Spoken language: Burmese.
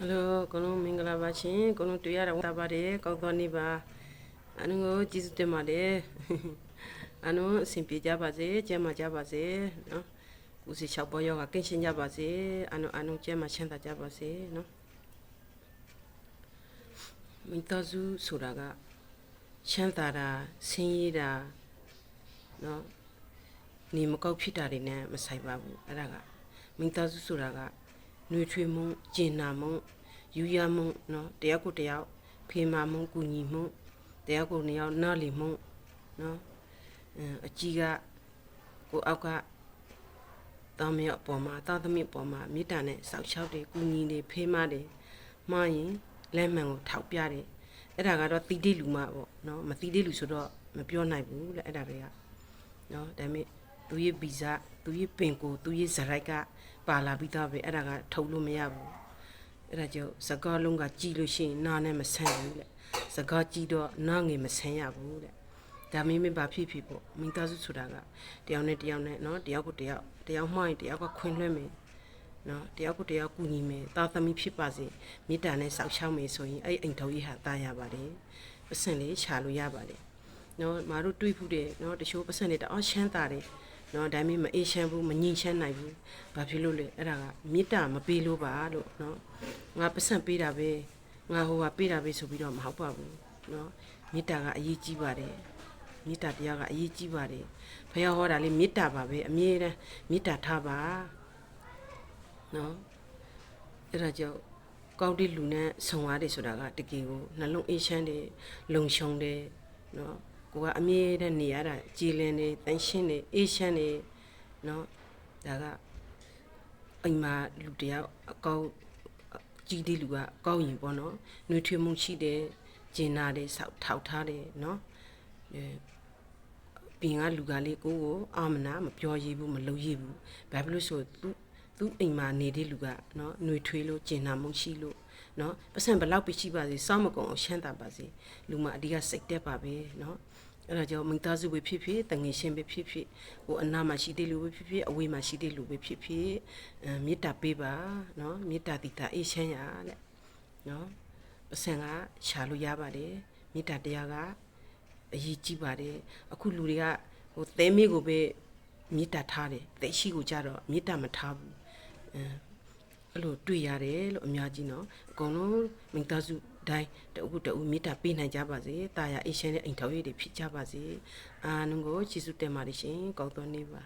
ဟယ်လိုကိုလုံးမင်္ဂလာပါရှင်ကိုလုံးတွေ့ရတာဝတာပါတယ်ကောင်းသောနေ့ပါအနုကိုကျေးဇူးတင်ပါတယ်အနုအစဉ်ပြေကြပါစေကျမ်းမာကြပါစေနော်ဦးစီ၆ပေါ်ရောကကင်းရှင်းကြပါစေအနုအနုကျမ်းမာချမ်းသာကြပါစေနော်မိသားစုဆိုတာကချမ်းသာတာဆင်းရဲတာနော်နေမကောက်ဖြစ်တာတွေနဲ့မဆိုင်ပါဘူးအဲ့ဒါကမိသားစုဆိုတာက နှွေထွေးမှုကျင်နာမှုယူရမှုနော်တရားကိုတရားဖေမာမှုကုညီမှုတရားကိုနေအောင်နားလည်မှုနော်အင်းအကြီးကကိုအောက်ကတာမရအပေါ်မှာတာသမီအပေါ်မှာမေတ္တာနဲ့စောက်ချောက်တယ်ကုညီတယ်ဖေမာတယ်မှားရင်လက်မှန်ကိုထောက်ပြတယ်အဲ့ဒါကတော့တီတိလူမပေါ့နော်မတီတိလူဆိုတော့မပြောနိုင်ဘူးလေအဲ့ဒါတွေကနော်ဒါပေမဲ့ သူရဲ့ဗီဇသူရဲ့ပင်ကိုသူရဲ့ဇရိုက်ကပါလာပြီးသားပဲအဲ့ဒါကထုတ်လို့မရဘူးအဲ့ဒါကြောင့်စကားလုံးကကြည်လို့ရှိရင်နားနဲ့မဆန်းဘူးလေစကားကြည်တော့နားငယ်မဆန်းရဘူးလေဒါမင်းမင်းဘာဖြစ်ဖြစ်ပေါ့မိသားစုဆိုတာကတယောက်နဲ့တယောက်နဲ့နော်တယောက်ကိုတယောက်တယောက်မှရင်တယောက်ကခွင်လွှဲမယ်နော်တယောက်ကိုတယောက်ကူညီမယ်တာသမီဖြစ်ပါစေမေတ္တာနဲ့စောက်ရှောက်မယ်ဆိုရင်အဲ့အိမ်တော်ကြီးဟာတာရပါတယ်ပစံလေးခြာလို့ရပါတယ်နော်မတို့တွေးဖူးတယ်နော်တချို့ပစံလေးတအော်ချမ်းသာတယ် နော်ဒါမှမအေးချမ်းဘူးမငြိမ်ချမ်းနိုင်ဘူးဘာဖြစ်လို့လဲအဲ့ဒါကမေတ္တာမပေးလို့ပါလို့နော်ငါပစံပေးတာပဲငါဟိုကပေးတာပဲဆိုပြီးတော့မဟုတ်ပါဘူးနော်မေတ္တာကအရေးကြီးပါတယ်မေတ္တာတရားကအရေးကြီးပါတယ်ဘုရားဟောတာလေမေတ္တာပါပဲအမြဲတမ်းမေတ္တာထားပါနော်အဲ့ဒါကြောင့်ကောင်းတဲ့လူနဲ့ဆုံရတယ်ဆိုတာကတကယ်ကိုနှလုံးအေးချမ်းတယ်လုံရှုံတယ်နော် ကိုကအမြဲတမ်းနေရတာကြည်လင်နေတန်ရှင်းနေအေးချမ်းနေနော်ဒါကအိမ်မှာလူတယောက်အကောင်းကြီးတဲ့လူကကောင်းရင်ပေါ့နော်နှွေးထွေးမှုရှိတယ်ကျင်နာတယ်ဆောက်ထောက်ထားတယ်နော်အဲပြင်ကလူကလေးကိုကိုအာမနာမပြောရဘူးမလုပ်ရဘူးဘာဖြစ်လို့ဆိုသူသူအိမ်မှာနေတဲ့လူကနော်နှွေထွေးလို့ကျင်နာမှုရှိလို့ နော်ပတ်စံဘလောက်ပြရှိပါစေစောင်းမကုံအောင်ရှမ်းတာပါစေလူမအဓိကစိတ်တက်ပါပဲနော်အဲ့ဒါကြောင့်မိသားစုပဲဖြစ်ဖြစ်တငယ်ချင်းပဲဖြစ်ဖြစ်ဟိုအနာမှာရှိတဲ့လူပဲဖြစ်ဖြစ်အဝေးမှာရှိတဲ့လူပဲဖြစ်ဖြစ်အဲမေတ္တာပေးပါနော်မေတ္တာတိတာအေးချမ်းရတဲ့နော်ပတ်စံကရှာလို့ရပါတယ်မေတ္တာတရားကအရေးကြီးပါတယ်အခုလူတွေကဟိုသဲမေးကိုပဲမေတ္တာထားတယ်တဲ့ရှိကိုကြတော့မေတ္တာမထားဘူးအဲ အဲ့လိုတွေ့ရတယ်လို့အများကြီးနော်အကုန်လုံးမိသားစုတိုင်းတူတူတူမေတ္တာပေးနိုင်ကြပါစေတာယာအိရှင်နဲ့အိမ်ထောင်ရည်တွေဖြစ်ကြပါစေအာနုကိုယေရှုတင်ပါတယ်ရှင်ကောင်းတော်နေပါ